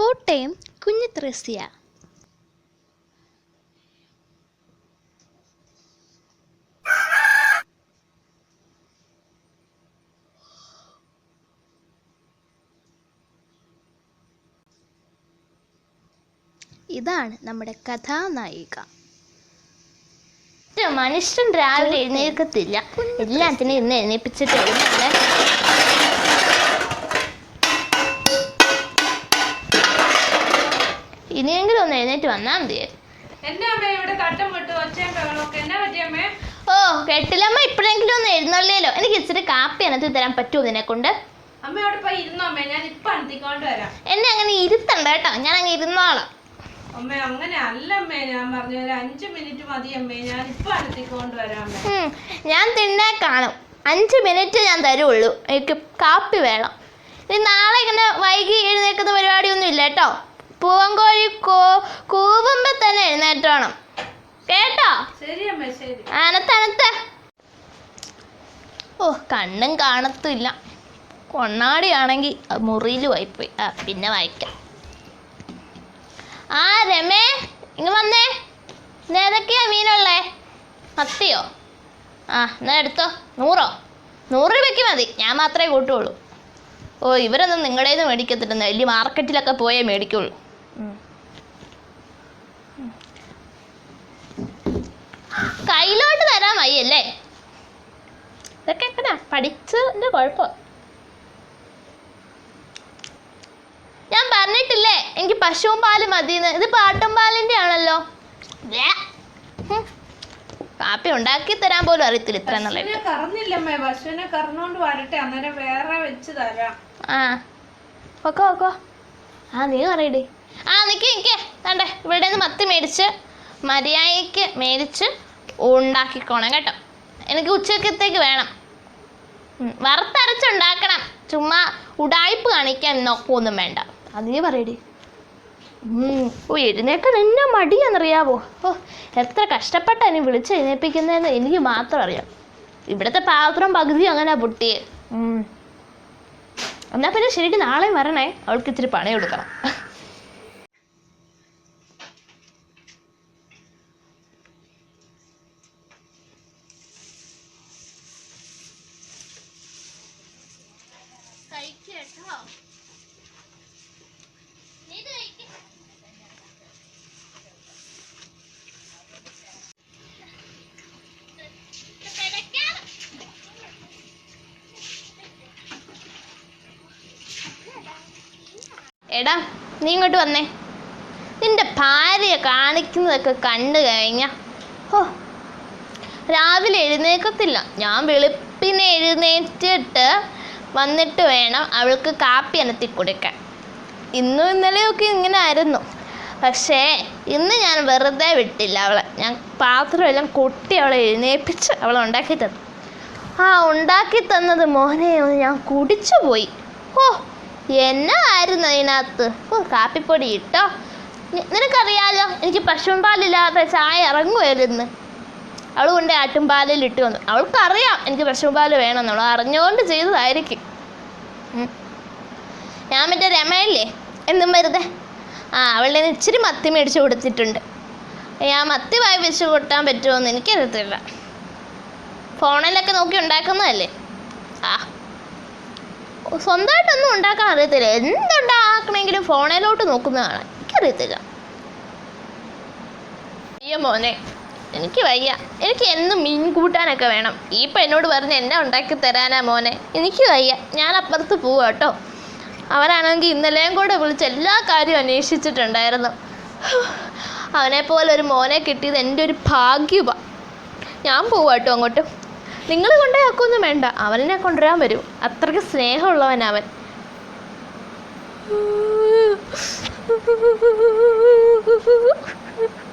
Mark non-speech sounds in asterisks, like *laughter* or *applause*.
കോട്ടയം കുഞ്ഞിത്രസ്യ. ഇതാണ് നമ്മുടെ കഥാനായിക. മനുഷ്യൻ രാവിലെ എഴുന്നേൽക്കത്തില്ല. എല്ലാത്തിനും ഇന്ന് എഴുന്നേൽപ്പിച്ചിട്ട് ഇനിയെങ്കിലും ഒന്ന് എഴുന്നേറ്റ് വന്നാൽ മതിയായിരുന്നു ഓ കെട്ടിലമ്മ ഇപ്പോഴെങ്കിലും ഒന്ന് എഴുന്നള്ളിയല്ലോ. എനിക്ക് ഇച്ചിരി കാപ്പി അനത്തി തരാൻ പറ്റുമോ നിന്നെ കൊണ്ട് എന്നെ അങ്ങനെ ഇരുത്തണ്ട കേട്ടോ. ഞാൻ അങ്ങ് ഇരുന്നോളാം. അമ്മേ അങ്ങനെ അല്ല അമ്മേ. ഞാൻ പറഞ്ഞു ഒരു അഞ്ചു മിനിറ്റ് മതി അമ്മേ. ഞാൻ ഇപ്പൊ അനത്തിക്കൊണ്ട് വരാം ഞാൻ തിന്നെ കാണും. അഞ്ച് മിനിറ്റ് ഞാൻ തരുള്ളൂ. എനിക്ക് കാപ്പി വേണം. ഇനി നാളെ ഇങ്ങനെ വൈകി എഴുന്നേക്കുന്ന പരിപാടിയൊന്നും ഇല്ല കേട്ടോ. പൂവൻകോഴി കോ തന്നെ തന്നെ എഴുന്നേറ്റോണം. കേട്ടോ? അനത്തനത്ത ഓ കണ്ണും കാണത്തില്ല കൊണ്ണാടിയാണെങ്കിൽ മുറിയിൽ വായിപ്പോയി ആ പിന്നെ വായിക്കാം. ആ രമേ ഇങ്ങ് വന്നേ. ഏതൊക്കെയാ മീനുള്ളേ? മത്തിയോ? ആ എന്നാ എടുത്തോ. നൂറോ? നൂറ് രൂപയ്ക്ക് മതി. ഞാൻ മാത്രമേ കൂട്ടുള്ളൂ. ഓ ഇവരൊന്നും നിങ്ങളുടെ നിന്ന് മേടിക്കത്തില്ലെന്ന്. വലിയ മാർക്കറ്റിലൊക്കെ പോയേ മേടിക്കുള്ളൂ. എങ്ങനാ പഠിച്ചതിന്റെ കുഴപ്പം. ഞാൻ പറഞ്ഞിട്ടില്ലേ? എനിക്ക് പശുവും പാൽ മതിയെന്ന്. ഇത് പാട്ടും പാലിന്റെ ആണല്ലോ. കാപ്പി ഉണ്ടാക്കി തരാൻ പോലും അറിയത്തില്ല ഇത്ര നല്ല പശുവിനെ കറന്നില്ല അമ്മേ. പശുവിനെ കറന്നോണ്ട് വരട്ടെ. അന്നേരം വേറെ വെച്ച് തരാം. ആ. ഓക്കോ ഓക്കോ ആ നീ പറയടി. ആ നിക്ക് നിക്ക്. കണ്ടേ ഇവിടെ നിന്ന് മത്തി മേടിച്ച് മര്യാദയ്ക്ക് മേടിച്ച് ഉണ്ടാക്കിക്കോണം കേട്ടോ. എനിക്ക് ഉച്ചക്കത്തേക്ക് വേണം. വറുത്തരച്ചുണ്ടാക്കണം. ചുമ്മാ ഉടായ്പ് കാണിക്കാൻ നോക്കൊന്നും വേണ്ട. അത് നീ പറയടി. ഉം, ഓ എഴുന്നേക്കാൻ എന്നാ മടിയാണെന്നറിയാവോ? ഓ എത്ര കഷ്ടപ്പെട്ടാ എന്നെ വിളിച്ച് എഴുന്നേൽപ്പിക്കുന്നതെന്ന് എനിക്ക് മാത്രം അറിയാം. ഇവിടുത്തെ പാത്രം പകുതി അങ്ങനെ പൊട്ടിയേ ഉം. എന്നാ പിന്നെ ശരിക്കും നാളെ വരണേ. അവൾക്ക് ഇച്ചിരി പണി കൊടുക്കണം. എടാ നീ ഇങ്ങോട്ട് വന്നേ. നിന്റെ ഭാര്യ കാണിക്കുന്നതൊക്കെ കണ്ടു കഴിഞ്ഞ ഓ രാവിലെ എഴുന്നേക്കത്തില്ല. ഞാൻ വെളുപ്പിനെ എഴുന്നേറ്റിട്ട് വന്നിട്ട് വേണം അവൾക്ക് കാപ്പി അനത്തി കൊടുക്കാൻ. ഇന്നും ഇന്നലെയൊക്കെ ഇങ്ങനെ ആയിരുന്നു. പക്ഷേ ഇന്ന് ഞാൻ വെറുതെ വിട്ടില്ല അവളെ. ഞാൻ പാത്രമെല്ലാം കൊട്ടി അവളെ എഴുന്നേൽപ്പിച്ച് അവളെ ഉണ്ടാക്കി തന്നു. ആ ഉണ്ടാക്കി തന്നത് മോനെ ഞാൻ കുടിച്ചു പോയി ഓ എന്നാ ആയിരുന്നു അതിനകത്ത്? ഓ കാപ്പിപ്പൊടി ഇട്ടോ? നിനക്കറിയാലോ എനിക്ക് പശുവും പാലില്ലാതെ ചായ ഇറങ്ങുമായിരുന്നു. അവൾ കൊണ്ട് ആട്ടും പാലിൽ ഇട്ട് വന്നു. അവൾക്കറിയാം എനിക്ക് പശുവും പാൽ വേണമെന്ന്. അവൾ അറിഞ്ഞുകൊണ്ട് ചെയ്തതായിരിക്കും. ഞാൻ മറ്റേ രമയല്ലേ? എന്നും വെറുതെ. ആ അവളുടെ ഇച്ചിരി മത്തി മേടിച്ച് കൊടുത്തിട്ടുണ്ട്. ഞാൻ മത്തി വായി വെച്ച് കൊട്ടാൻ പറ്റുമോ എന്ന് എനിക്കറിയത്തില്ല. ഫോണിലൊക്കെ നോക്കി ഉണ്ടാക്കുന്നതല്ലേ? ആ. സ്വന്തമായിട്ടൊന്നും ഉണ്ടാക്കാൻ അറിയത്തില്ല. എന്തുണ്ടാക്കണമെങ്കിലും ഫോണിലോട്ട് നോക്കുന്നതാണ്. എനിക്കറിയത്തില്ല. മോനെ എനിക്ക് വയ്യ. എനിക്ക് എന്നും മീൻ കൂട്ടാനൊക്കെ വേണം. ഈ എന്നോട് പറഞ്ഞ് എന്നെ ഉണ്ടാക്കി തരാനാ മോനെ. എനിക്ക് വയ്യ. ഞാൻ അപ്പുറത്ത് പോവാ കേട്ടോ. അവനാണെങ്കിൽ ഇന്നലെയും കൂടെ വിളിച്ച് എല്ലാ കാര്യവും അന്വേഷിച്ചിട്ടുണ്ടായിരുന്നു. അവനെപ്പോലെ പോലെ ഒരു മോനെ കിട്ടിയത് എന്റെ ഒരു ഭാഗ്യമാണ് ഞാൻ പോവാട്ടോ അങ്ങോട്ട്. നിങ്ങൾ കൊണ്ടുപോയാക്കൊന്നും വേണ്ട. അവനെ കൊണ്ടുവരാൻ വരും. അത്രയ്ക്ക് സ്നേഹമുള്ളവൻ അവൻ. *laughs*